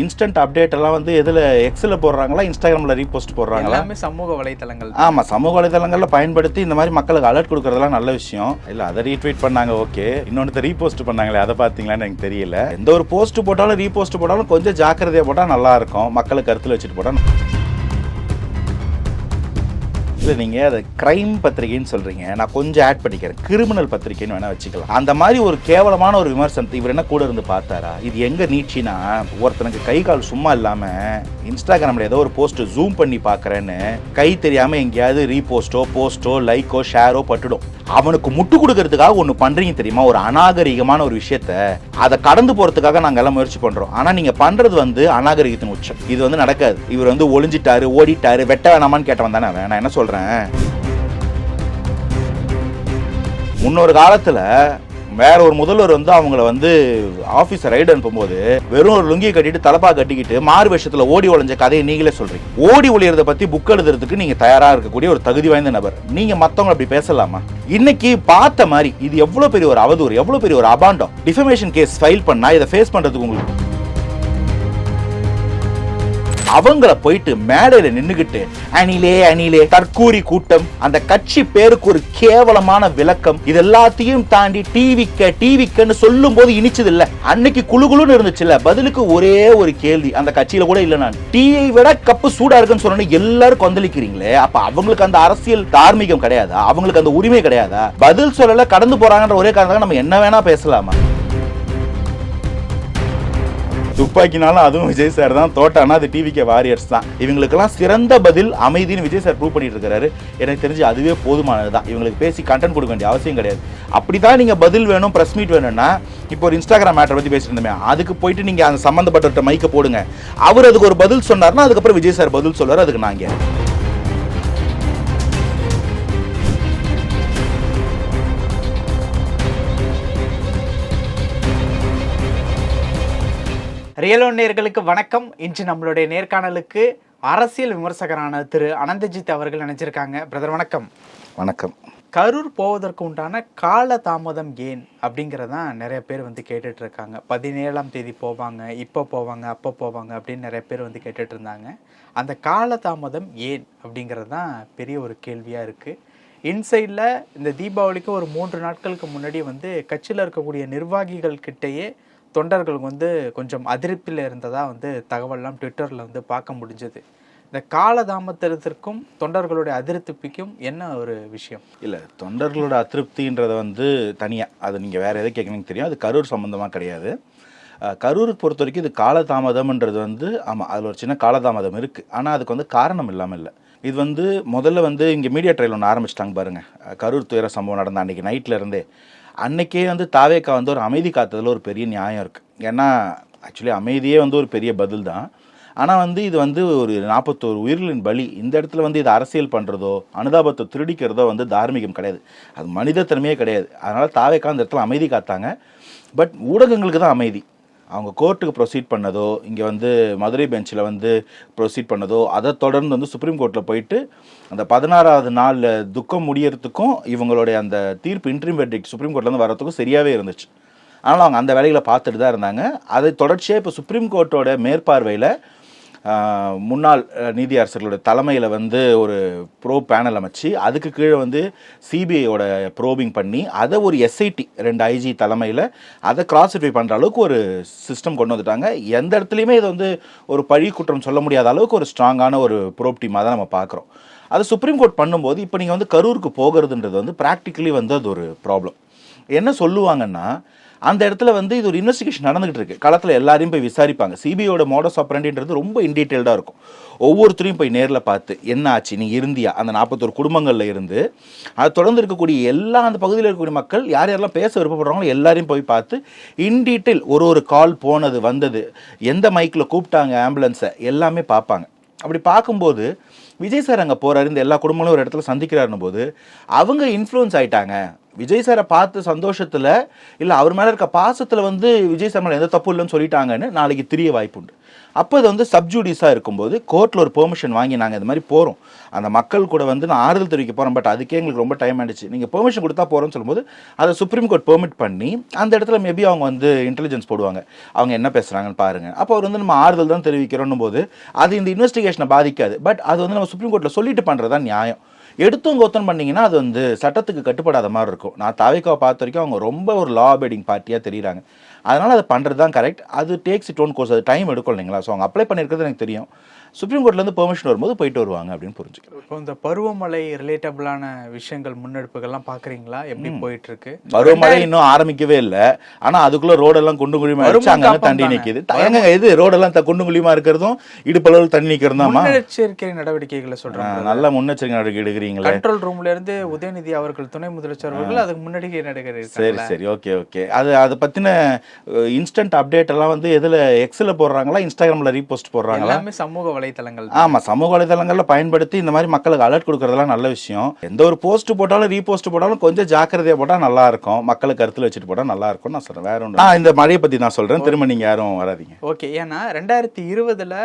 Instant update எல்லாம் வந்து எதுல எக்ஸில் போடுறாங்களா இன்ஸ்டாகிராமில் ரீபோஸ்ட் போடுறாங்களா? எல்லாமே சமூக வலைத்தளங்கள். ஆமா சமூக வலைதளங்கள்ல பயன்படுத்தி இந்த மாதிரி மக்களுக்கு அலர்ட் கொடுக்கறதெல்லாம் நல்ல விஷயம். இல்ல அதை ரீட்வீட் பண்ணாங்க ஓகே இன்னொன்று ரீபோஸ்ட் பண்ணாங்களே அதை பார்த்தீங்களான்னு எனக்கு தெரியல. எந்த ஒரு போஸ்ட் போட்டாலும் ரீபோஸ்ட் போட்டாலும் கொஞ்சம் ஜாக்கிரதையா போட்டா நல்லா இருக்கும். மக்களை கருத்துல வச்சுட்டு போட்டா இல்லை நீங்கள் அதை கிரைம் பத்திரிகைன்னு சொல்கிறீங்க நான் கொஞ்சம் ஆட் பண்ணிக்கிறேன். கிரிமினல் பத்திரிகைன்னு வேணால் வச்சுக்கலாம். அந்த மாதிரி ஒரு கேவலமான ஒரு விமர்சனத்தை இவர் என்ன கூட இருந்து பார்த்தாரா? இது எங்கே நீச்சினா ஒருத்தனுக்கு கை கால் சும்மா இல்லாமல் இன்ஸ்டாகிராமில் ஏதோ ஒரு போஸ்ட்டு ஜூம் பண்ணி பார்க்குறேன்னு கை தெரியாமல் எங்கேயாவது ரீபோஸ்ட்டோ போஸ்ட்டோ லைக்கோ ஷேரோ பட்டுடும். அவனுக்கு முட்டு கொடுக்கறதுக்காக ஒன்று பண்ணுறீங்க தெரியுமா? ஒரு அநாகரிகமான ஒரு விஷயத்த. அதை கடந்து போகிறதுக்காக நாங்கள் எல்லாம் முயற்சி பண்ணுறோம் ஆனால் நீங்கள் பண்ணுறது வந்து அநாகரிகத்தின் உச்சம். இது வந்து நடக்காது. இவர் வந்து ஒளிஞ்சிட்டாரு ஓடிட்டாரு வெட்ட வேணாமான்னு கேட்டவன் தானே நான் என்ன சொல்கிறேன் முன்னொரு காலத்தில் வேற ஒரு முதல்வர் வந்து அவங்கள வந்து ஆஃபீஸர் ரைடு அனுப்பும்போது வெறும் ஒரு லுங்கியை கட்டிட்டு தலப்பா கட்டிக்கிட்டு மாறு வேஷத்துல ஓடி ஒழிஞ்ச கதையை நீங்களே சொல்றீங்க. ஓடி ஒழியறதை பத்தி புக் எழுதுறதுக்கு நீங்க தயாரா இருக்கக்கூடிய ஒரு தகுதி வாய்ந்த நபர். நீங்க மத்தவங்க அப்படி பேசலாமா? இன்னைக்கு பார்த்த மாதிரி இது எவ்வளவு பெரிய ஒரு அவதூறு எவ்வளவு பெரிய ஒரு அபாண்டம். டிஃபமேஷன் கேஸ் ஃபைல் பண்ணா இதை ஃபேஸ் பண்றதுக்கு உங்களுக்கு அவங்கள போயிட்டு மேடையில நின்னுகிட்டு அணிலே அணிலே தற்கூரி கூட்டம். அந்த கட்சி பேருக்கு ஒரு கேவலமான விளக்கம். இது எல்லாத்தையும் தாண்டி டிவிக்க டிவிக்கன்னு சொல்லும் போது இனிச்சது இல்ல அன்னைக்கு குழு குழுன்னு இருந்துச்சுல்ல பதிலுக்கு ஒரே ஒரு கேள்வி. அந்த கட்சியில கூட இல்ல நான். டீயை விட கப்பு சூடா இருக்குன்னு சொன்னோன்னு எல்லாரும் கொந்தளிக்கிறீங்களே அப்ப அவங்களுக்கு அந்த அரசியல் தார்மீகம் கிடையாதா? அவங்களுக்கு அந்த உரிமை கிடையாதா? பதில் சொல்லல கடந்து போறாங்கன்ற ஒரே காரணத்துக்காக நம்ம என்ன வேணா பேசலாமா? துப்பாக்கினாலும் அதுவும் விஜய் சார் தான். தோட்டானா அது டிவிகே வாரியர்ஸ் தான். இவங்களுக்கெல்லாம் சிறந்த பதில் அமைதின்னு விஜய் சார் ப்ரூவ் பண்ணிட்டு இருக்காரு. எனக்கு தெரிஞ்சு அதுவே போதுமானது தான். இவங்களுக்கு பேசி கண்டென்ட் கொடுக்க வேண்டிய அவசியம் கிடையாது. அப்படி தான் நீங்கள் பதில் வேணும் ப்ரெஸ் மீட் வேணும்னா இப்போ ஒரு இன்ஸ்டாகிராம் மேட்டர் பற்றி பேசிட்டு இருந்தோமே அதுக்கு போயிட்டு நீங்கள் அந்த சம்மந்தப்பட்ட மைக்கை போடுங்க. அவர் அதுக்கு ஒரு பதில் சொன்னார்னா அதுக்கப்புறம் விஜய் சார் பதில் சொல்லுவார் அதுக்கு நாங்கள் ரியலோ நேர்களுக்கு வணக்கம். இன்று நம்மளுடைய நேர்காணலுக்கு அரசியல் விமர்சகரான திரு அனந்தஜித் அவர்கள் நினைச்சிருக்காங்க பிரதர் வணக்கம். வணக்கம். கரூர் போவதற்கு உண்டான கால தாமதம் ஏன் அப்படிங்கிறதான் நிறைய பேர் வந்து கேட்டுட்டு இருக்காங்க பதினேழாம் தேதி போவாங்க இப்போ போவாங்க அப்போ போவாங்க அப்படின்னு நிறைய பேர் வந்து கேட்டுட்டு இருந்தாங்க அந்த கால தாமதம் ஏன் அப்படிங்கிறது தான் பெரிய ஒரு கேள்வியாக இருக்குது இன்சைடில் இந்த தீபாவளிக்கு ஒரு மூன்று நாட்களுக்கு முன்னாடி வந்து கட்சியில் இருக்கக்கூடிய நிர்வாகிகள் கிட்டேயே தொண்டர்களுக்கு வந்து கொஞ்சம் அதிருப்தியில் இருந்ததாக வந்து தகவல்லாம் ட்விட்டரில் வந்து பார்க்க முடிஞ்சது. இந்த காலதாமதத்திற்கும் தொண்டர்களுடைய அதிருப்திக்கும் என்ன ஒரு விஷயம்? இல்லை தொண்டர்களோட அதிருப்தின்றதை வந்து தனியாக அது நீங்கள் வேறு எதை கேட்குறீங்க தெரியும். அது கரூர் சம்மந்தமாக கிடையாது. கரூருக்கு பொறுத்த வரைக்கும் இது காலதாமதம்ன்றது வந்து ஆமாம் அதில் ஒரு சின்ன காலதாமதம் இருக்குது ஆனால் அதுக்கு வந்து காரணம் இல்லாமல் இல்லை. இது வந்து முதல்ல வந்து இங்கே மீடியா ட்ரையல் ஒன்று ஆரம்பிச்சிட்டாங்க பாருங்கள் கரூர் துயர சம்பவம் நடந்த அன்றைக்கி நைட்டில் இருந்தே. அன்னைக்கே வந்து தாவேக்கா வந்து ஒரு அமைதி காத்ததில் ஒரு பெரிய நியாயம் இருக்குது ஏன்னா ஆக்சுவலி அமைதியே வந்து ஒரு பெரிய பதில் தான். ஆனால் வந்து இது வந்து ஒரு நாற்பத்தோரு உயிர்களின் பலி. இந்த இடத்துல வந்து இது அரசியல் பண்ணுறதோ அனுதாபத்தை திருடிக்கிறதோ வந்து தார்மீகம் கிடையாது. அது மனித தன்மையே கிடையாது. அதனால் தாவேக்கா அந்த இடத்துல அமைதி காத்தாங்க. பட் ஊடகங்களுக்கு தான் அமைதி. அவங்க கோர்ட்டுக்கு ப்ரொசீட் பண்ணதோ இங்கே வந்து மதுரை பெஞ்சில் வந்து ப்ரொசீட் பண்ணதோ அதை தொடர்ந்து வந்து சுப்ரீம் கோர்ட்டில் போயிட்டு அந்த பதினாறாவது நாளில் துக்கம் முடியறதுக்கும் இவங்களுடைய அந்த தீர்ப்பு இன்ட்ரீம் வெர்டிக் சுப்ரீம் கோர்ட்லேருந்து வரதுக்கும் சரியாகவே இருந்துச்சு. ஆனால் அவங்க அந்த வேலைகளை பார்த்துட்டு தான் இருந்தாங்க. அதை தொடர்ச்சியாக இப்போ சுப்ரீம் கோர்ட்டோட மேற்பார்வையில் முன்னாள் நீதி அரசர்களுடைய தலைமையில் வந்து ஒரு ப்ரோ பேனல் அமைச்சு அதுக்கு கீழே வந்து சிபிஐயோட ப்ரோபிங் பண்ணி அதை ஒரு எஸ்ஐடி ரெண்டு ஐஜி தலைமையில் அதை கிராஸ் பண்ணுற அளவுக்கு ஒரு சிஸ்டம் கொண்டு வந்துட்டாங்க. எந்த இடத்துலையுமே இதை வந்து ஒரு பழி குற்றம் சொல்ல முடியாத அளவுக்கு ஒரு ஸ்ட்ராங்கான ஒரு ப்ரோப் டீமாக தான் நம்ம பார்க்குறோம் அது சுப்ரீம் கோர்ட் பண்ணும்போது இப்போ நீங்கள் வந்து கரூருக்கு போகிறதுன்றது வந்து ப்ராக்டிக்கலி வந்து அது ஒரு ப்ராப்ளம் என்ன சொல்லுவாங்கன்னா அந்த இடத்துல வந்து இது ஒரு இன்வெஸ்டிகேஷன் நடந்துகிட்டு இருக்கு களத்தில் எல்லாரையும் போய் விசாரிப்பாங்க. சிபிஐயோட மோடஸ் ஆப்ரண்டின்றது ரொம்ப இன்டீட்டெயில்டாக இருக்கும். ஒவ்வொருத்தரையும் போய் நேரில் பார்த்து என்ன ஆச்சு? நீ இருந்தியா? அந்த நாற்பத்தோரு குடும்பங்களில் இருந்து அது தொடர்ந்து இருக்கக்கூடிய எல்லா அந்த பகுதியில் இருக்கக்கூடிய மக்கள் யார் யாரெல்லாம் பேச விருப்பப்படுறாங்களோ எல்லாரையும் போய் பார்த்து இன்டீட்டெயில் ஒரு ஒரு கால் போனது வந்தது எந்த மைக்கில் கூப்பிட்டாங்க ஆம்புலன்ஸை எல்லாமே பார்ப்பாங்க. அப்படி பார்க்கும்போது விஜய் சார் அங்கே போகிறாரு இந்த எல்லா குடும்பங்களும் ஒரு இடத்துல சந்திக்கிறாருன்னு போது அவங்க இன்ஃப்ளூயன்ஸ் ஆகிட்டாங்க விஜய் சாரை பார்த்து சந்தோஷத்தில் இல்லை அவர் மேலே இருக்க பாசத்தில் வந்து விஜய் சார் மேலே எந்த தப்பு இல்லைன்னு சொல்லிட்டாங்கன்னு நாளைக்கு தெரிய வாய்ப்புண்டு அப்போ இது வந்து சப்ஜூடிஸாக இருக்கும்போது கோர்ட்டில் ஒரு பெர்மிஷன் வாங்கி நாங்கள் இது மாதிரி போகிறோம் அந்த மக்கள் கூட வந்து நான் ஆறுதல் தெரிவிக்க போகிறோம் பட் அதுக்கே எங்களுக்கு ரொம்ப டைம் ஆயிடுச்சு. நீங்கள் பெர்மிஷன் கொடுத்தா போகிறோம்னு சொல்லும்போது அதை சுப்ரீம் கோர்ட் பெர்மிட் பண்ணி அந்த இடத்துல மேபி அவங்க வந்து இன்டெலிஜென்ஸ் போடுவாங்க. அவங்க என்ன பேசுகிறாங்கன்னு பாருங்கள் அப்போ அவர் வந்து நம்ம ஆறுதல் தான் தெரிவிக்கிறோன்னும் போது அது இந்த இன்வெஸ்டிகேஷனை பாதிக்காது. பட் அது வந்து நம்ம சுப்ரீம் கோர்ட்டில் சொல்லிட்டு பண்ணுறது தான் நியாயம். எடுத்தும் கோத்தம் பண்ணிங்கன்னா அது வந்து சட்டத்துக்கு கட்டுப்படாத மாதிரி இருக்கும். நான் தாவிக்காவை பார்த்த வரைக்கும் அவங்க ரொம்ப ஒரு லா அபைடிங் பார்ட்டியாக தெரியுறாங்க. அதனால் அதை பண்ணுறது தான் கரெக்ட் அது டேக்ஸ் இட் ஓன் கோர்ஸ் அது டைம் எடுக்கும் இல்லைங்களா? ஸோ அவங்க அப்ளை பண்ணியிருக்கிறது எனக்கு தெரியும். சுப்ரீம் கோர்ட்லேருந்து பெர்மிஷன் வரும்போது போயிட்டு வருவாங்க அப்படின்னு புரிஞ்சுக்கிறேன். இப்போ இந்த பருவமழை ரிலேட்டபிளான விஷயங்கள் முன்னெடுப்புகள்லாம் பார்க்குறீங்களா? எப்படி போயிட்டு இருக்கு பருவமழை இன்னும் ஆரம்பிக்கவே இல்லை. ஆனால் அதுக்குள்ள ரோடெல்லாம் குண்டு அடிச்சு அங்கங்க காப்போம் தண்ணி. நிற்கிது எங்க இது? ரோடெல்லாம் குண்டு குழியுமா இருக்கிறதும் இடுப்பளவில் தண்ணி நிற்கிறதாமா முன்னெச்சரிக்கை நடவடிக்கைகளை சொல்றாங்க நல்ல முன்னெச்சரிக்கை நடவடிக்கை எடுக்கிறீங்களே. கண்ட்ரோல் ரூம்ல இருந்து உதயநிதி அவர்கள் துணை முதலமைச்சர் அவர்கள் அதுக்கு முன்னாடி நடக்கிற சரி சரி. Okay okay. அது அதை பற்றின இன்ஸ்டன்ட் அப்டேட் எல்லாம் வந்து எதில் எக்ஸில் போடுறாங்களா இன்ஸ்டாகிராமில் ரீபோஸ்ட் போடுறாங்களா? எல்லாமே சமூக வலைத்தளங்கள். ஆமா சமூக வலைதளங்களில் பயன்படுத்தி இந்த மாதிரி மக்களுக்கு அலர்ட் கொடுக்கறதெல்லாம் நல்ல விஷயம். எந்த ஒரு போஸ்ட் போட்டாலும் ரீபோஸ்ட் போட்டாலும் கொஞ்சம் ஜாக்கிரதையா போட்டா நல்லா இருக்கும். மக்களுக்கு கருத்துல வச்சுட்டு போட்டா நல்லா இருக்கும் நான் சொல்றேன். வேற ஒன்று இந்த மழையை பத்தி நான் சொல்றேன். திரும்ப நீங்க யாரும் வராதீங்க. ஓகே ஏன்னா ரெண்டாயிரத்தி இருபதுல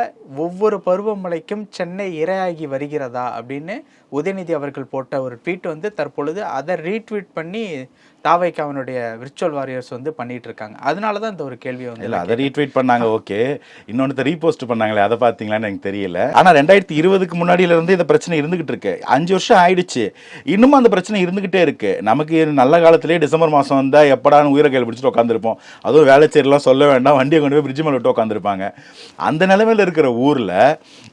ஒவ்வொரு பருவமழைக்கும் சென்னை இரையாகி வருகிறதா அப்படின்னு உதயநிதி அவர்கள் போட்ட ஒரு ட்வீட் வந்து தற்பொழுது அதை ரீட்வீட் பண்ணி தாவைக்கு அவனுடைய விர்ச்சுவல் வாரியர்ஸ் வந்து பண்ணிட்டு இருக்காங்க. அதனால தான் இந்த ஒரு கேள்வியை வந்து இல்ல அதை ரீட்வீட் பண்ணாங்க ஓகே. இன்னொன்று ரீபோஸ்ட் பண்ணாங்களே அதை பாத்தீங்களான்னு எனக்கு தெரியல. ஆனால் ரெண்டாயிரத்தி இருபதுக்கு முன்னாடியில இருந்து இந்த பிரச்சனை இருந்துகிட்டு இருக்கு. அஞ்சு வருஷம் ஆயிடுச்சு. இன்னும் அந்த பிரச்சனை இருந்துகிட்டே இருக்கு. நமக்கு நல்ல காலத்திலேயே டிசம்பர் மாதம் வந்தால் எப்படான்னு உயிரை கையில் பிடிச்சிட்டு உட்காந்துருப்போம் அதுவும் வேலைச்சேரிலாம் சொல்ல வேண்டாம். வண்டியை கொண்டு போய் பிரிட்ஜ் மேலே விட்டு உட்காந்துருப்பாங்க அந்த நிலைமையில இருக்கிற ஊரில்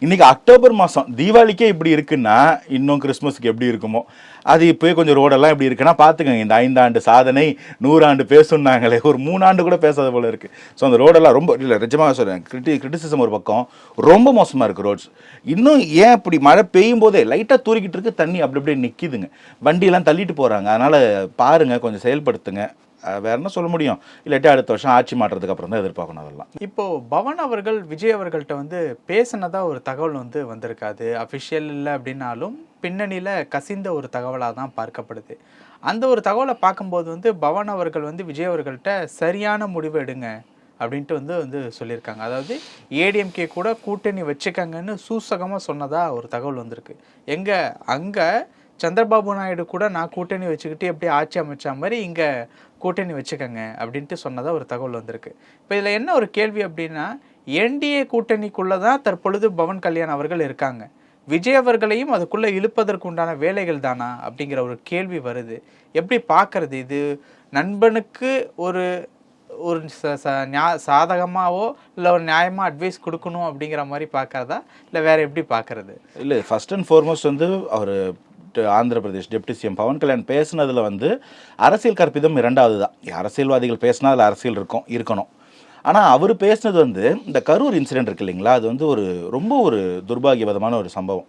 இன்னைக்கு அக்டோபர் மாதம் தீபாவளிக்கே இப்படி இருக்குன்னா இன்னும் கிறிஸ்மஸுக்கு எப்படி இருக்குமோ? அது இப்போயே கொஞ்சம் ரோடெல்லாம் எப்படி இருக்குன்னா பார்த்துக்கங்க இந்த ஐந்தாண்டு சாதனை நூறாண்டு பேசுனாங்களே ஒரு மூணாண்டு கூட பேசாத போல இருக்குது ஸோ அந்த ரோடெல்லாம் ரொம்ப இல்லை நிஜமாக சொல்கிறேன் கிரிட்டி கிரிட்டிசிசம் ஒரு பக்கம் ரொம்ப மோசமாக இருக்குது ரோட்ஸ் இன்னும் ஏன் இப்படி மழை பெய்யும் போதே லைட்டாக தூரிக்கிட்டு இருக்கு தண்ணி அப்படி அப்படியே நிற்கிதுங்க வண்டியெல்லாம் தள்ளிட்டு போகிறாங்க அதனால் பாருங்கள் கொஞ்சம் செயல்படுத்துங்க. வேற என்ன சொல்ல முடியும்? இல்லாட்டி அடுத்த வருஷம் ஆட்சி மாற்றத்துக்கு அப்புறம் தான் எதிர்பார்க்கணும் அதெல்லாம். இப்போ பவன் அவர்கள் விஜய் அவர்கள்ட்ட வந்து பேசினதா ஒரு தகவல் வந்து வந்திருக்காது. அஃபிஷியல் இல்லை அப்படின்னாலும் பின்னணியில் கசிந்த ஒரு தகவலாக தான் பார்க்கப்படுது. அந்த ஒரு தகவலை பார்க்கும்போது வந்து பவன் அவர்கள் வந்து விஜய் அவர்கள்ட்ட சரியான முடிவு எடுங்க அப்படின்ட்டு வந்து வந்து சொல்லியிருக்காங்க. அதாவது ஏடிஎம்கே கூட கூட்டணி வச்சுக்கங்கன்னு சூசகமாக சொன்னதாக ஒரு தகவல் வந்திருக்கு. எங்கே அங்கே சந்திரபாபு நாயுடு கூட நான் கூட்டணி வச்சுக்கிட்டு எப்படி ஆட்சி அமைச்ச மாதிரி இங்கே கூட்டணி வச்சுக்கோங்க அப்படின்ட்டு சொன்னதாக ஒரு தகவல் வந்திருக்கு. இப்போ இதில் என்ன ஒரு கேள்வி அப்படின்னா என்டிஏ கூட்டணிக்குள்ளே தான் தற்பொழுது பவன் கல்யாண் அவர்கள் இருக்காங்க. விஜய் அவர்களையும் அதுக்குள்ளே இழுப்பதற்கு உண்டான வேலைகள் தானா அப்படிங்கிற ஒரு கேள்வி வருது. எப்படி பார்க்கறது? இது நண்பனுக்கு ஒரு ஒரு ச- நியா- இல்லை ஒரு நியாயமாக அட்வைஸ் கொடுக்கணும் அப்படிங்கிற மாதிரி பார்க்கறதா? இல்லை வேறு எப்படி பார்க்கறது? இல்லை ஃபர்ஸ்ட் அண்ட் ஃபார்மோஸ்ட் வந்து அவர் ஆந்திர பிரதேஷ் டெப்டி சிஎம் பவன் கல்யாண் பேசுனதில் வந்து அரசியல் கற்பிதம் இரண்டாவது தான் அரசியல்வாதிகள் பேசினா அதில் அரசியல் இருக்கும் இருக்கணும். ஆனால் அவர் பேசினது வந்து இந்த கரூர் இன்சிடென்ட் இருக்கு இல்லைங்களா? அது வந்து ஒரு ரொம்ப ஒரு துர்பாகியவதமான ஒரு சம்பவம்.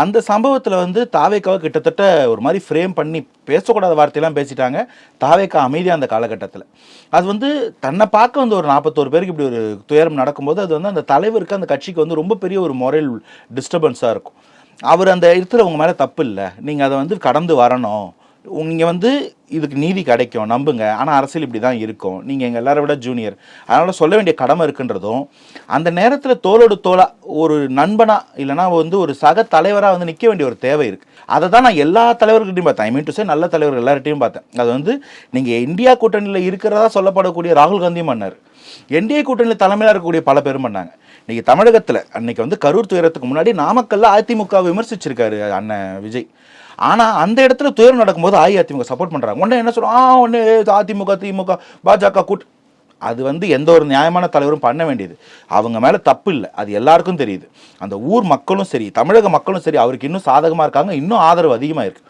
அந்த சம்பவத்தில் வந்து தாவேக்காவை கிட்டத்தட்ட ஒரு மாதிரி ஃப்ரேம் பண்ணி பேசக்கூடாத வார்த்தையெல்லாம் பேசிட்டாங்க. தாவேக்கா அமைதியாக அந்த காலகட்டத்தில். அது வந்து தன்னை பார்க்க வந்து ஒரு நாற்பத்தோரு பேருக்கு இப்படி ஒரு துயரம் நடக்கும்போது அது வந்து அந்த தலைவருக்கு அந்த கட்சிக்கு வந்து ரொம்ப பெரிய ஒரு மொரல் டிஸ்டர்பன்ஸாக இருக்கும். அவர் அந்த இடத்துல உங்கள் மேலே தப்பு இல்லை. நீங்கள் அதை வந்து கடந்து வரணும். நீங்கள் வந்து இதுக்கு நீதி கிடைக்கும் நம்புங்க. ஆனால் அரசியல் இப்படி தான் இருக்கும். நீங்கள் எங்கள் எல்லாரை விட ஜூனியர் அதனால் சொல்ல வேண்டிய கடமை இருக்குன்றதும் அந்த நேரத்தில் தோளோடு தோலாக ஒரு நண்பனாக இல்லைனா வந்து ஒரு சக தலைவராக வந்து நிற்க வேண்டிய ஒரு தேவை இருக்குது அதை தான் நான் எல்லா தலைவர்கள்ட்டையும் பார்த்தேன். ஐ மீன் டு சே நல்ல தலைவர்கள் எல்லார்ட்டையும் பார்த்தேன். அது வந்து நீங்கள் இந்தியா கூட்டணியில் இருக்கிறதா சொல்லப்படக்கூடிய ராகுல் காந்தியும் பண்ணார் என்டிஏ கூட்டணியில் தலைமையாக இருக்கக்கூடிய பல பேரும் பண்ணாங்க. இன்னைக்கு தமிழகத்தில் அன்னைக்கு வந்து கரூர் துயரத்துக்கு முன்னாடி நாமக்கல்ல அதிமுக விமர்சிச்சிருக்காரு அண்ணன் விஜய். ஆனால் அந்த இடத்துல துயரம் நடக்கும்போது அஇஅதிமுக சப்போர்ட் பண்ணுறாங்க உடனே என்ன சொல்கிறோம் ஆ ஒன்று அதிமுக திமுக பாஜக கூட்டு அது வந்து எந்த ஒரு நியாயமான தலைவரும் பண்ண வேண்டியது. அவங்க மேலே தப்பு இல்லை. அது எல்லாருக்கும் தெரியுது. அந்த ஊர் மக்களும் சரி தமிழக மக்களும் சரி அவருக்கு இன்னும் சாதகமாக இருக்காங்க. இன்னும் ஆதரவு அதிகமாக இருக்குது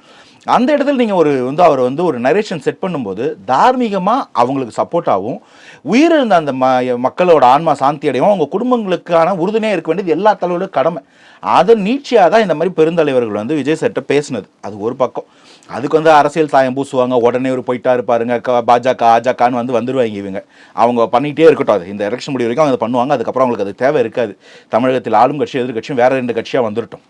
அந்த இடத்துல நீங்கள் ஒரு வந்து அவர் வந்து ஒரு நரேஷன் செட் பண்ணும்போது தார்மீகமாக அவங்களுக்கு சப்போர்ட்டாகவும் உயிரிழந்த அந்த ம மக்களோட ஆன்மா சாந்தி அடையும். அவங்க குடும்பங்களுக்கான உறுதுணையாக இருக்க வேண்டியது எல்லா தலைவர்களும் கடமை. அதன் நீட்சியாக தான் இந்த மாதிரி பெருந்தலைவர்கள் வந்து விஜய் சட்ட பேசினது. அது ஒரு பக்கம். அதுக்கு வந்து அரசியல் சாயம் பூசுவாங்க. உடனே ஒரு போயிட்டா இருப்பாருங்க க- பாஜக ஆஜாக்கான்னு வந்து வந்துடுவாங்க இவங்க. அவங்க பண்ணிகிட்டே இருக்கட்டும். அது இந்த எலெக்ஷன் முடிவு வரைக்கும் அவங்க அதை பண்ணுவாங்க. அதுக்கப்புறம் அவங்களுக்கு அது தேவை இருக்காது. தமிழகத்தில் ஆளும் கட்சி எதிர்கட்சியும் வேற ரெண்டு கட்சியாக வந்துடட்டும்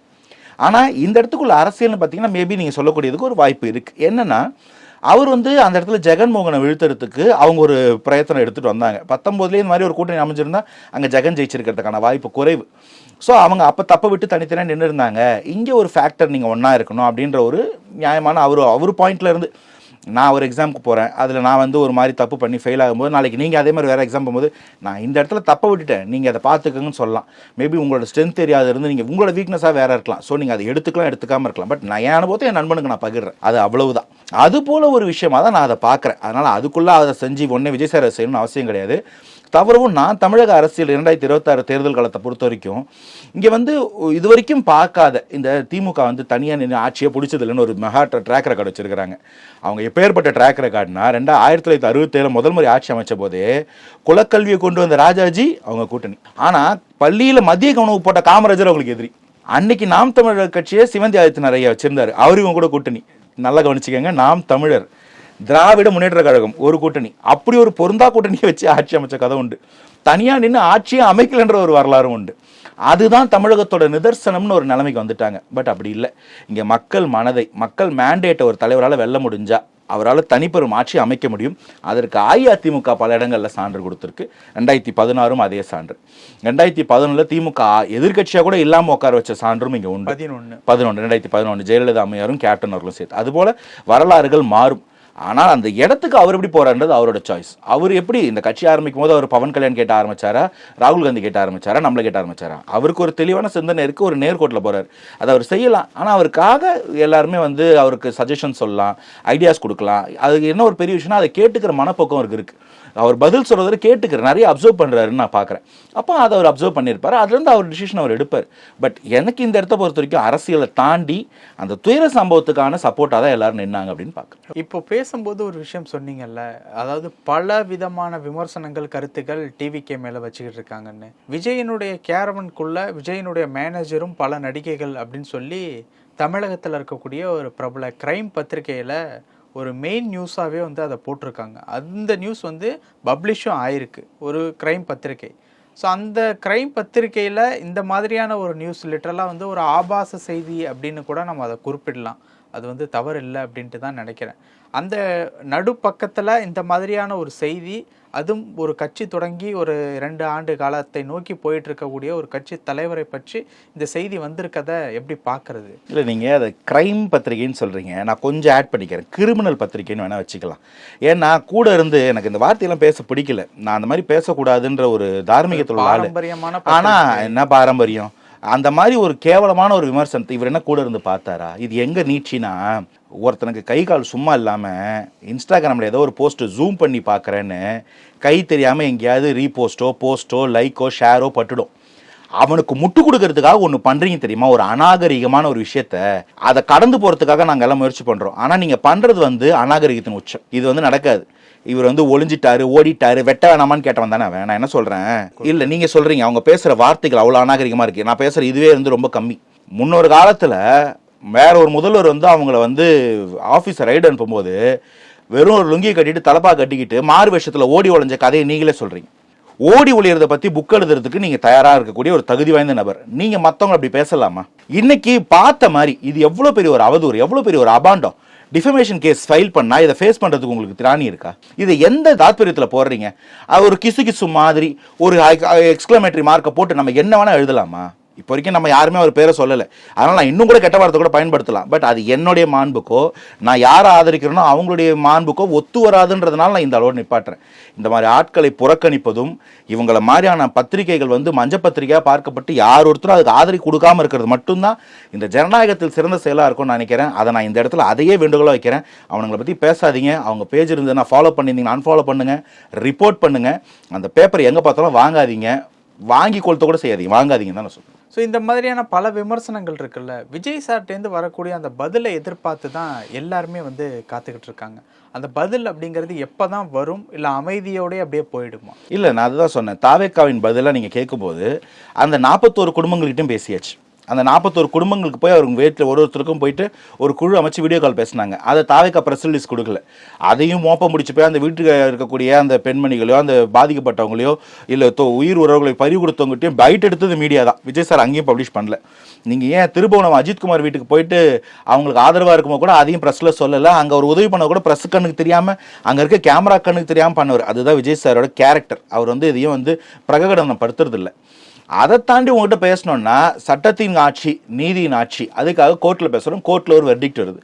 ஆனால் இந்த இடத்துக்குள்ள அரசியல்னு பார்த்தீங்கன்னா மேபி நீங்கள் சொல்லக்கூடியதுக்கு ஒரு வாய்ப்பு இருக்குது என்னென்னா அவர் வந்து அந்த இடத்துல ஜெகன்மோகனை வீழ்த்துறதுக்கு அவங்க ஒரு பிரயத்தனம் எடுத்துகிட்டு வந்தாங்க. பத்தொம்போதுலேயே இந்த மாதிரி ஒரு கூட்டணி அமைஞ்சிருந்தா அங்கே ஜெகன் ஜெயிச்சிருக்கிறதுக்கான வாய்ப்பு குறைவு. ஸோ அவங்க அப்போ தப்பை விட்டு தனித்தனியாக நின்று இருந்தாங்க இங்கே ஒரு ஃபேக்டர் நீங்கள் ஒன்றா இருக்கணும் அப்படின்ற ஒரு நியாயமான அவர் அவர் பாயிண்ட்ல இருந்து நான் ஒரு எக்ஸாமுக்கு போகிறேன் அதில் நான் வந்து ஒரு மாதிரி தப்பு பண்ணி ஃபெயில் ஆகும்போது நாளைக்கு நீங்கள் அதே மாதிரி வேறு எக்ஸாம் போகும்போது நான் இந்த இடத்துல தப்பை விட்டுட்டேன். நீங்கள் அதை பார்த்துக்கங்கன்னு சொல்லலாம். மேபி உங்களோட ஸ்ட்ரென்த் தெரியாத இருந்து நீங்கள் உங்களோட வீக்னஸாக வேறு இருக்கலாம். ஸோ நீங்கள் அதை எடுத்துக்கலாம் எடுத்துக்காமல் இருக்கலாம். பட் நான் என் அனுபவத்தை என் நண்பனுக்கு நான் பகிர்றேன். அது அவ்வளவுதான். அது போல் ஒரு விஷயமா தான் நான் அதை பார்க்குறேன். அதனால் அதுக்குள்ளே அதை செஞ்சு ஒன்றே விஜய் சார் செய்யணும்னு அவசியம் கிடையாது. தவறவும் நான் தமிழக அரசியல் இரண்டாயிரத்தி இருபத்தாறு தேர்தல் காலத்தை பொறுத்த வரைக்கும் இங்கே வந்து இது வரைக்கும் பார்க்காத இந்த திமுக வந்து தனியாக நின்று ஆட்சியை பிடிச்சதில்லைன்னு ஒரு மெகா ட்ராக் ரெக்கார்டு வச்சிருக்கிறாங்க. அவங்க எப்பேற்பட்ட ட்ராக் ரெக்கார்டுனா ரெண்டா ஆயிரத்தி தொள்ளாயிரத்தி அறுபத்தேழு முதல் முறை ஆட்சி அமைச்ச போதே குலக்கல்வியை கொண்டு வந்த ராஜாஜி அவங்க கூட்டணி. ஆனால் பள்ளியில் மதிய கவனம் போட்ட காமராஜர் அவங்களுக்கு எதிரி. அன்னைக்கு நாம் தமிழர் கட்சியை சிவந்தி ஆதித்தனார் ஐயா வச்சிருந்தாரு. அவரு இவங்க கூட கூட்டணி. நல்லா கவனிச்சுக்கோங்க நாம் தமிழர். திராவிட முன்னேற்ற கழகம் ஒரு கூட்டணி. அப்படி ஒரு பொருந்தா கூட்டணியை வச்சு ஆட்சி அமைச்ச கதை உண்டு. தனியா நின்று ஆட்சியை அமைக்கலன்ற ஒரு வரலாறும் உண்டு. அதுதான் தமிழகத்தோட நிதர்சனம்னு ஒரு நிலைமைக்கு வந்துட்டாங்க. பட் அப்படி இல்லை. இங்க மக்கள் மனதை மக்கள் மேண்டேட்டை ஒரு தலைவரால் வெல்ல முடிஞ்சா அவரால் தனிப்பெரும் ஆட்சி அமைக்க முடியும். அதற்கு அஇஅதிமுக பல இடங்களில் சான்று கொடுத்துருக்கு. ரெண்டாயிரத்தி பதினாறும் அதே சான்று. ரெண்டாயிரத்தி பதினொன்றில் திமுக எதிர்க்கட்சியாக கூட இல்லாமல் உட்கார வச்ச சான்றும் இங்கே உண்டு. பதினொன்று பதினொன்று ரெண்டாயிரத்தி பதினொன்று ஜெயலலிதா அம்மையாரும் கேப்டன் அவர்களும் சேர்த்து. அதுபோல வரலாறுகள் மாறும். ஆனால் அந்த இடத்துக்கு அவர் எப்படி போறான்றது அவரோட சாய்ஸ் அவர் எப்படி இந்த கட்சி ஆரம்பிக்கும் போது அவர் பவன் கல்யாண் கேட்ட ஆரம்பிச்சாரா? ராகுல் காந்தி கேட்ட ஆரம்பிச்சாரா? நம்மளை கேட்ட ஆரம்பிச்சாரா? அவருக்கு ஒரு தெளிவான சிந்தனை இருக்கு ஒரு நேர்கோட்டில் போறாரு. அதை அவர் செய்யலாம். ஆனால் அவருக்காக எல்லாருமே வந்து அவருக்கு சஜஷன் சொல்லலாம் ஐடியாஸ் கொடுக்கலாம். அதுக்கு என்ன ஒரு பெரிய விஷயம்னா அதை கேட்டுக்கிற மனப்போக்கம் அவருக்கு இருக்கு. அவர் பதில் சொல்கிறத கேட்டுக்கிற நிறைய அப்சர்வ் பண்ணுறாருன்னு நான் பார்க்குறேன். அப்போ அதை அவர் அப்சர்வ் பண்ணியிருப்பார். அதுலேருந்து அவர் டிசிஷன் அவர் எடுப்பார். பட் எனக்கு இந்த இடத்த பொறுத்த வரைக்கும் அரசியலை தாண்டி அந்த துயர சம்பவத்துக்கான சப்போர்ட்டாக தான் எல்லாரும் நின்னாங்க அப்படின்னு பார்க்குறேன். இப்போ பேசும்போது ஒரு விஷயம் சொன்னீங்கல்ல. அதாவது பல விதமான விமர்சனங்கள் கருத்துக்கள் டிவிகே மேலே வச்சுக்கிட்டு இருக்காங்கன்னு. விஜயனுடைய கேரவனுக்குள்ள விஜயனுடைய மேனேஜரும் பல நடிகைகள் அப்படின்னு சொல்லி தமிழகத்தில் இருக்கக்கூடிய ஒரு பிரபல கிரைம் பத்திரிகையில் ஒரு மெயின் நியூஸாகவே வந்து அதை போட்டிருக்காங்க. அந்த நியூஸ் வந்து பப்ளிஷும் ஆயிருக்கு. ஒரு க்ரைம் பத்திரிகை. ஸோ அந்த க்ரைம் பத்திரிக்கையில் இந்த மாதிரியான ஒரு நியூஸ் லிட்டரலாக வந்து ஒரு ஆபாச செய்தி அப்படின்னு கூட நம்ம அதை குறிப்பிடலாம். அது வந்து தவறு இல்லை அப்படின்ட்டு தான் நினைக்கிறேன். அந்த நடுப்பக்கத்தில் இந்த மாதிரியான ஒரு செய்தி அதுவும் ஒரு கட்சி தொடங்கி ஒரு ரெண்டு ஆண்டு காலத்தை நோக்கி போயிட்டு இருக்கக்கூடிய ஒரு கட்சி தலைவரை பற்றி இந்த செய்தி வந்திருக்கதை எப்படி பார்க்கறது இல்லை நீங்கள் அதை கிரைம் பத்திரிகைன்னு சொல்கிறீங்க நான் கொஞ்சம் ஆட் பண்ணிக்கிறேன். கிரிமினல் பத்திரிகைன்னு வேணால் வச்சுக்கலாம். ஏன்னா கூட இருந்து எனக்கு இந்த வார்த்தையெல்லாம் பேச பிடிக்கல. நான் அந்த மாதிரி பேசக்கூடாதுன்ற ஒரு தார்மீகத்தில் பாரம்பரியமான ஆனா என்ன பாரம்பரியம்? அந்த மாதிரி ஒரு கேவலமான ஒரு விமர்சனத்தை இவர் என்ன கூட இருந்து பார்த்தாரா? இது எங்கே நீட்சினா ஒருத்தனுக்கு கை கால் சும்மா இல்லாமல் இன்ஸ்டாகிராமில் ஏதோ ஒரு போஸ்ட்டு ஜூம் பண்ணி பார்க்குறேன்னு கை தெரியாமல் எங்கேயாவது ரீபோஸ்ட்டோ போஸ்ட்டோ லைக்கோ ஷேரோ பட்டுடும். அவனுக்கு முட்டு கொடுக்கறதுக்காக ஒன்று பண்ணுறீங்க தெரியுமா? ஒரு அநாகரிகமான ஒரு விஷயத்த அதை கடந்து போகிறதுக்காக நாங்கள் எல்லாம் முயற்சி பண்ணுறோம் ஆனால் நீங்கள் பண்ணுறது வந்து அநாகரிகத்தின் உச்சம். இது வந்து நடக்காது. இவர் வந்து ஒளிஞ்சிட்டாரு ஓடிட்டாரு வெட்ட வேணாமான்னு கேட்டவன் தானே அவன். நான் என்ன சொல்றேன்? இல்ல நீங்க சொல்றீங்க அவங்க பேசுற வார்த்தைகள் அவ்வளவு அநாகரிகமா இருக்கு. நான் பேசுற இதுவே வந்து ரொம்ப கம்மி. முன்னொரு காலத்துல வேற ஒரு முதல்வர் வந்து அவங்கள வந்து ஆஃபீஸர் ரைடு அனுப்பும்போது வெறும் ஒரு லுங்கியை கட்டிட்டு தலப்பா கட்டிக்கிட்டு மாறு வேஷத்துல ஓடி ஒளிஞ்ச கதையை நீங்களே சொல்றீங்க. ஓடி ஒளியறத பத்தி புக் எழுதுறதுக்கு நீங்க தயாரா இருக்கக்கூடிய ஒரு தகுதி வாய்ந்த நபர். நீங்க மத்தவங்க அப்படி பேசலாமா? இன்னைக்கு பார்த்த மாதிரி இது எவ்வளவு பெரிய ஒரு அவதூறு எவ்வளவு பெரிய ஒரு அபாண்டம். டிஃபமேஷன் கேஸ் ஃபைல் பண்ணால் இதை ஃபேஸ் பண்ணுறதுக்கு உங்களுக்கு திராணி இருக்கா? இது எந்த தாத்பரியத்தில் போடுறீங்க? அது ஒரு கிசு கிசு மாதிரி ஒரு எக்ஸ்க்ளமேட்டரி மார்க்கை போட்டு நம்ம என்ன வேணால் எழுதலாமா? இப்போ வரைக்கும் நம்ம யாருமே அவர் பேரை சொல்லலை. அதனால் நான் இன்னும் கூட கெட்ட வார்த்தை கூட பயன்படுத்தலாம். பட் அது என்னுடைய மாண்புக்கோ நான் யாரை ஆதரிக்கிறேனோ அவங்களுடைய மாண்புக்கோ ஒத்து வராதுன்றதுனால நான் இந்த அளவோடு நிப்பாட்டுறேன். இந்த மாதிரி ஆட்களை புறக்கணிப்பதும் இவங்களை மாதிரியான பத்திரிகைகள் வந்து மஞ்ச பத்திரிகையாக பார்க்கப்பட்டு யார் ஒருத்தரும் அதுக்கு ஆதரவு கொடுக்காம இருக்கிறது மட்டும்தான். இந்த ஜனநாயகத்தில் சிறந்த செயலாக இருக்கும்னு நான் நினைக்கிறேன். அதை நான் இந்த இடத்துல அதையே வேண்டுகோளாக வைக்கிறேன். அவனுங்களை பற்றி பேசாதீங்க. அவங்க பேஜ் இருந்ததுன்னா ஃபாலோ பண்ணியிருந்தீங்கன்னா அன்ஃபாலோ பண்ணுங்க. ரிப்போர்ட் பண்ணுங்கள் அந்த பேப்பர் எங்கே பார்த்தாலும் வாங்காதீங்க. வாங்கி கொளுத்த கூட செய்யாதீங்க. வாங்காதீங்கன்னு தான் நான் சொல்றேன். ஸோ இந்த மாதிரியான பல விமர்சனங்கள் இருக்குல்ல விஜய் சார்ட்டேருந்து வரக்கூடிய அந்த பதிலை எதிர்பார்த்து தான் எல்லாருமே வந்து காத்துக்கிட்டு இருக்காங்க அந்த பதில் அப்படிங்கிறது எப்போ தான் வரும்? இல்லை அமைதியோடய அப்படியே போயிடுமா? இல்லை நான் அதுதான் சொன்னேன். தாவேக்காவின் பதிலாக நீங்கள் கேட்கும்போது அந்த நாற்பத்தோரு குடும்பங்கள்கிட்டையும் பேசியாச்சு. அந்த நாற்பத்தோரு குடும்பங்களுக்கு போய் அவங்க வீட்டில் ஒரு ஒருத்தருக்கும் போயிட்டு ஒரு குழு அமைச்சு வீடியோ கால் பேசினாங்க. அதை தாவேக்கா ப்ரெஸ் ரிலீஸ் கொடுக்கல. அதையும் மோப்பம் முடிச்சு போய் அந்த வீட்டுக்கு இருக்கக்கூடிய அந்த பெண்மணிகளையோ அந்த பாதிக்கப்பட்டவங்களையோ இல்லை உயிர் உறவுகளை பறி கொடுத்தவங்ககிட்டயும் பைட் எடுத்தது மீடியா தான். விஜய் சார் அங்கேயும் பப்ளிஷ் பண்ணல. நீங்கள் ஏன் திருபுவனம் அஜித்குமார் வீட்டுக்கு போயிட்டு அவங்களுக்கு ஆதரவாக இருக்கும்போது கூட அதையும் ப்ரெஸ்ஸில் சொல்லலை. அங்கே ஒரு உதவி பண்ண கூட ப்ரெஸ் கண்ணுக்கு தெரியாமல் அங்கே இருக்க கேமரா கண்ணுக்கு தெரியாமல் பண்ணவர். அதுதான் விஜய் சாரோட கேரக்டர் அவர் வந்து இதையும் வந்து பிரகடனம் படுத்துறதில்ல அதை தாண்டி உங்ககிட்ட பேசணும்னா சட்டத்தின் ஆட்சி நீதியின் ஆட்சி அதுக்காக கோர்ட்டில் பேசுகிறோம் கோர்ட்டில் ஒரு வெர்டிக்ட் வருது.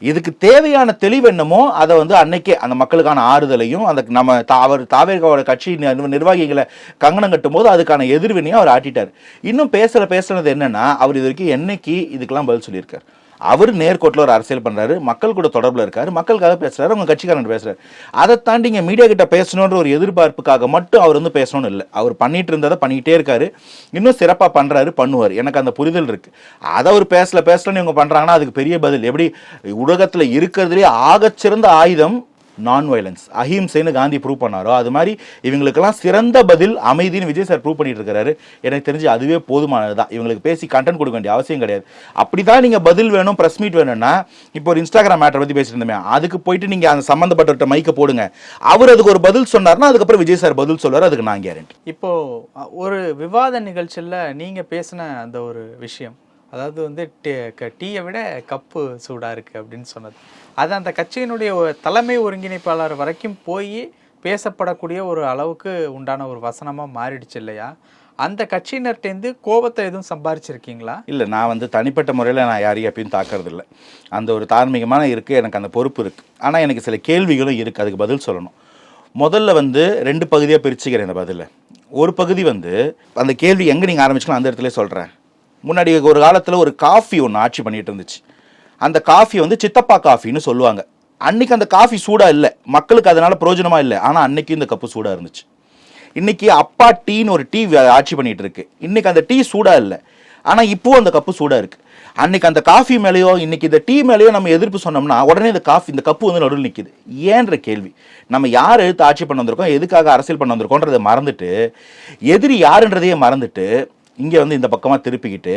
இதுக்கு தேவையான தெளிவு என்னமோ அதை வந்து அன்னைக்கே அந்த மக்களுக்கான ஆறுதலையும் அந்த நம்ம தா- அவர் தாவேகாவோட கட்சி நிர்வாகிகளை கங்கணம் கட்டும் போது அதுக்கான எதிர்வினையும் அவர் ஆட்டிட்டார். இன்னும் பேசுகிற பேசுனது என்னன்னா அவர் இது வரைக்கும் என்னைக்கு இதுக்கெல்லாம் பதில் சொல்லியிருக்கார். அவர் நேர்கோட்டில் ஒரு அரசியல் பண்ணுறாரு மக்கள் கூட தொடர்பில் இருக்காரு மக்களுக்காக பேசுகிறாரு அவங்க கட்சிக்காரன் பேசுகிறாரு அதை தாண்டி இங்கே மீடியா கிட்ட பேசணுன்ற ஒரு எதிர்பார்ப்புக்காக மட்டும் அவர் வந்து பேசணும்னு இல்லை. அவர் பண்ணிட்டு இருந்ததை பண்ணிக்கிட்டே இருக்காரு. இன்னும் சிறப்பாக பண்ணுறாரு பண்ணுவார். எனக்கு அந்த புரிதல் இருக்கு. அதை அவர் பேசல பேசலன்னு இவங்க பண்ணுறாங்கன்னா அதுக்கு பெரிய பதில். எப்படி உலகத்தில் இருக்கிறதுலே ஆகச்சிறந்த ஆயுதம் நான் வயலன்ஸ் அஹிம்சைன்னு காந்தி ப்ரூவ் பண்ணாரோ? அது மாதிரி இவங்களுக்கெல்லாம் சிறந்த பதில் அமைதின்னு விஜய் சார் ப்ரூவ் பண்ணிட்டு இருக்காரு எனக்கு தெரிஞ்சு அதுவே போதுமானது தான் இவங்களுக்கு பேசி கண்டென்ட் கொடுக்க வேண்டிய அவசியம் கிடையாது. அப்படிதான் நீங்கள் பதில் வேணும் ப்ரெஸ் மீட் வேணும்னா இப்போ ஒரு இன்ஸ்டாகிராம் மேட்டர் பற்றி பேசிட்டு இருந்தோமே அதுக்கு போயிட்டு நீங்கள் அந்த சம்பந்தப்பட்ட மைக்க போடுங்க. அவர் அதுக்கு ஒரு பதில் சொன்னார்னா அதுக்கப்புறம் விஜய் சார் பதில் சொல்லுவார் அதுக்கு நான் கேரண்டி இப்போ ஒரு விவாத நிகழ்ச்சியில் நீங்கள் பேசின அந்த ஒரு விஷயம் அதாவது வந்து க- டீயை விட கப்பு சூடாக இருக்குது அப்படின்னு சொன்னது. அது அந்த கட்சியினுடைய தலைமை ஒருங்கிணைப்பாளர் வரைக்கும் போய் பேசப்படக்கூடிய ஒரு அளவுக்கு உண்டான ஒரு வசனமாக மாறிடுச்சு இல்லையா? அந்த கட்சியினர்கிட்டேருந்து கோபத்தை எதுவும் சம்பாரிச்சிருக்கீங்களா? இல்லை நான் வந்து தனிப்பட்ட முறையில் நான் யாரையும் எப்பயும் தாக்கிறது இல்லை. அந்த ஒரு தார்மீகமான இருக்குது எனக்கு அந்த பொறுப்பு இருக்குது ஆனால் எனக்கு சில கேள்விகளும் இருக்குது அதுக்கு பதில் சொல்லணும். முதல்ல வந்து ரெண்டு பகுதியாக பிரிச்சுக்கிறேன் இந்த பதிலை. ஒரு பகுதி வந்து அந்த கேள்வி எங்கே நீங்கள் ஆரம்பிச்சுக்கலாம் அந்த இடத்துல சொல்கிறேன் முன்னாடி ஒரு காலத்தில் ஒரு காஃபி ஒன்று ஆட்சி பண்ணிகிட்டு இருந்துச்சு. அந்த காஃபி வந்து சித்தப்பா காஃபின்னு சொல்லுவாங்க. அன்றைக்கி அந்த காஃபி சூடாக இல்லை. மக்களுக்கு அதனால் பிரயோஜனமாக இல்லை. ஆனால் அன்றைக்கும் இந்த கப்பு சூடாக இருந்துச்சு. இன்னைக்கு அப்பா டீன்னு ஒரு டீ ஆட்சி பண்ணிகிட்டு இருக்கு. இன்றைக்கி அந்த டீ சூடாக இல்லை. ஆனால் இப்போவும் அந்த கப்பு சூடாக இருக்குது அன்றைக்கி அந்த காஃபி மேலேயோ இன்றைக்கி இந்த டீ மேலேயோ நம்ம எதிர்ப்பு சொன்னோம்னா உடனே இந்த காஃபி இந்த கப்பு வந்து நடுவில் நிற்கிது ஏன்ற கேள்வி. நம்ம யார் எடுத்து ஆட்சி பண்ண வந்திருக்கோம்? எதுக்காக அரசியல் பண்ண வந்திருக்கோன்றதை மறந்துட்டு எதிரி யாருன்றதையே மறந்துட்டு இங்கே வந்து இந்த பக்கமாக திருப்பிக்கிட்டு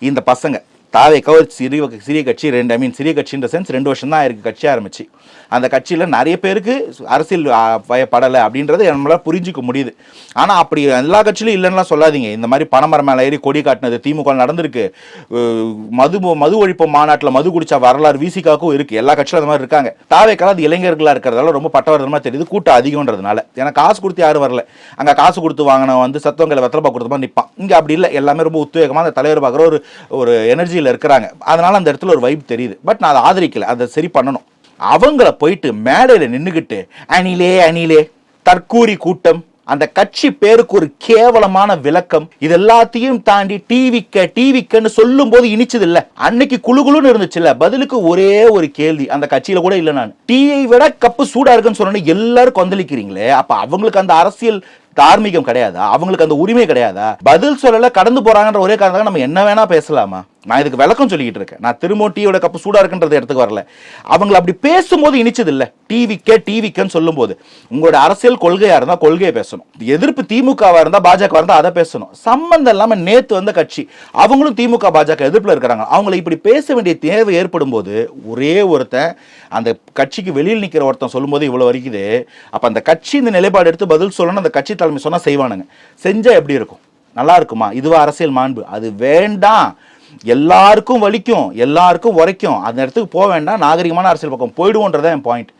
இந்த பசங்க தாவேக்கா ஒரு சிறிய சிறிய கட்சி ரெண்டு ஐ மீன் சிறிய கட்சின்ற சென்ஸ் ரெண்டு வருஷம் தான் இருக்குது கட்சி ஆரம்பிச்சு. அந்த கட்சியில் நிறைய பேருக்கு அரசியல் பயப்படலை அப்படின்றத நம்மளால் புரிஞ்சிக்க முடியுது. ஆனால் அப்படி எல்லா கட்சியிலும் இல்லைன்னா சொல்லாதீங்க. இந்த மாதிரி பணமரம் மேலே ஏறி கொடி காட்டினது திமுக நடந்திருக்கு. மது மது ஒழிப்பு மாநாட்டில் மது குடிச்ச வரலாறு விசிகாக்கும் இருக்குது எல்லா கட்சியிலும் அந்த மாதிரி இருக்காங்க. தாவேக்கெல்லாம் அது இளைஞர்களாக இருக்கிறதால ரொம்ப பட்டவரதமாக தெரியுது. கூட்டம் அதிகம்ன்றதுனால. ஏன்னா காசு கொடுத்து யாரும் வரல. அங்கே காசு கொடுத்து வாங்கின வந்து சத்தவங்களை வெத்தலப்பா கொடுத்த மாதிரி நிற்பான் இங்கே அப்படி இல்லை. எல்லாமே ரொம்ப உத்வேகமாக அந்த தலைவர் பார்க்குற ஒரு ஒரு எனர்ஜி எனர்ஜியில் இருக்கிறாங்க. அதனால் அந்த இடத்துல ஒரு வைப் தெரியுது. பட் நான் அதை ஆதரிக்கல. அதை சரி பண்ணணும். அவங்கள போயிட்டு மேடையில் நின்றுக்கிட்டு அணிலே அணிலே தற்கூரி கூட்டம் அந்த கட்சி பேருக்கு ஒரு கேவலமான விளக்கம் இது எல்லாத்தையும் தாண்டி டிவிக்க டிவிக்கன்னு சொல்லும் போது இனிச்சது இல்ல அன்னைக்கு குழுகுலுன்னு இருந்துச்சுல்ல. பதிலுக்கு ஒரே ஒரு கேள்வி. அந்த கட்சியில கூட இல்ல நான். டீயை விட கப்பு சூடா இருக்குன்னு சொன்னோன்னே எல்லாரும் கொந்தளிக்கிறீங்களே. அப்ப அவங்களுக்கு அந்த அரசியல் தார்மீகம் கிடையாதா? அவங்களுக்கு அந்த உரிமை கிடையாதா? பதில் சொல்லல கடந்து போறாங்கன்ற ஒரே காரணம் நம்ம என்ன வேணா பேசலாமா? நான் இதுக்கு விளக்கம் சொல்லிக்கிட்டு இருக்கேன். நான் திரும்ப டீயோட கப்பு சூடா இருக்குன்றது இடத்துக்கு வரல. அவங்கள அப்படி பேசும்போது இனிச்சது இல்ல டிவிக்கே டிவிக்கன்னு சொல்லும்போது. உங்களோட அரசியல் கொள்கையா இருந்தா கொள்கையை பேசணும். எதிர்ப்பு திமுகவா இருந்தா பாஜக இருந்தா அதை பேசணும். சம்பந்தம் இல்லாம நேத்து வந்த கட்சி அவங்களும் திமுக பாஜக எதிர்ப்புல இருக்கிறாங்க. அவங்கள இப்படி பேச வேண்டிய தேவை ஏற்படும் போது ஒரே ஒருத்தன் அந்த கட்சிக்கு வெளியில் நிக்கிற ஒருத்தன் சொல்லும்போது இவ்வளவு வரைக்குது அப்ப அந்த கட்சி இந்த நிலைப்பாடு எடுத்து பதில் சொல்லணும் அந்த கட்சி தலைமை சொன்னா செய்வானுங்க. செஞ்சால் எப்படி இருக்கும்? நல்லா இருக்குமா? இதுவா அரசியல் மாண்பு? அது வேண்டாம். எல்லாருக்கும் வலிக்கும். எல்லாருக்கும் உரைக்கும். அந்த இடத்துக்கு போக வேண்டாம். நாகரிகமான அரசியல் பக்கம் போயிடுவோன்றதான் என் பாயிண்ட்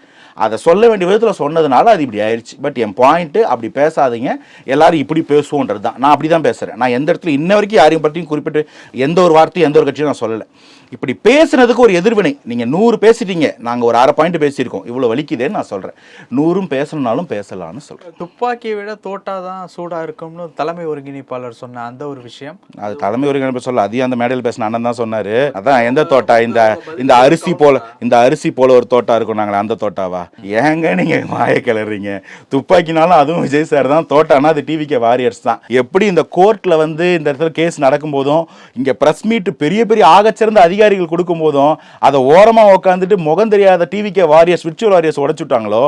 அதை சொல்ல வேண்டிய விதத்தில் சொன்னதுனால அது இப்படி ஆயிடுச்சு பட் என் பாயிண்ட்டு அப்படி பேசாதீங்க. எல்லாரும் இப்படி பேசுவோன்றது தான் நான் அப்படி தான் பேசுகிறேன் நான் எந்த இடத்துல இன்ன வரைக்கும் யாரையும் பற்றியும் குறிப்பிட்டு எந்த ஒரு வார்த்தையும் எந்த ஒரு கட்சியும் நான் சொல்லலை. இப்படி பேசுனதுக்கு ஒரு எதிர்வினை. நீங்கள் நூறு பேசிட்டீங்க. நாங்கள் ஒரு அரை பாயிண்ட் பேசியிருக்கோம். இவ்வளோ வலிக்குதேன்னு நான் சொல்கிறேன் நூறும் பேசணும்னாலும் பேசலாம்னு சொல்கிறேன் துப்பாக்கியை விட தோட்டா தான் சூடா இருக்கும்னு தலைமை ஒருங்கிணைப்பாளர் சொன்ன அந்த ஒரு விஷயம். அது தலைமை ஒருங்கிணைப்பு சொல்ல அதையும் அந்த மேடையில் பேசின அண்ணன் தான் சொன்னாரு. அதான் எந்த தோட்டா? இந்த இந்த அரிசி போல இந்த அரிசி போல ஒரு தோட்டா இருக்கும் நாங்களே அந்த தோட்டாவா? ஏங்க நீங்க மாய கிளறீங்க? துப்பாக்கினாலும் அதுவும் விஜய் சார் தான். தோட்டானா அது டிவிகே வாரியர்ஸ் தான். எப்படி இந்த கோர்ட்ல வந்து இந்த இடத்துல கேஸ் நடக்கும் போதும் இங்க பிரஸ் மீட் பெரிய பெரிய ஆகச்சிறந்த அதிகாரிகள் கொடுக்கும் போதும் அதை ஓரமா உட்காந்துட்டு முகம் தெரியாத டிவிகே வாரியர்ஸ் விர்ச்சுவல் வாரியர்ஸ் உடைச்சுட்டாங்களோ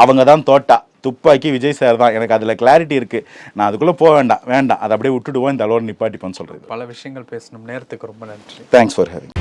அவங்க தான் தோட்டா. துப்பாக்கி விஜய் சார் தான். எனக்கு அதில் கிளாரிட்டி இருக்குது நான் அதுக்குள்ளே போக வேண்டாம் வேண்டாம். அதை அப்படியே விட்டுடுவோம் இந்த அளவோடு நிப்பாட்டிப்போன்னு சொல்கிறது பல விஷயங்கள் பேசணும். நேரத்துக்கு ரொம்ப நன்றி. Thanks for having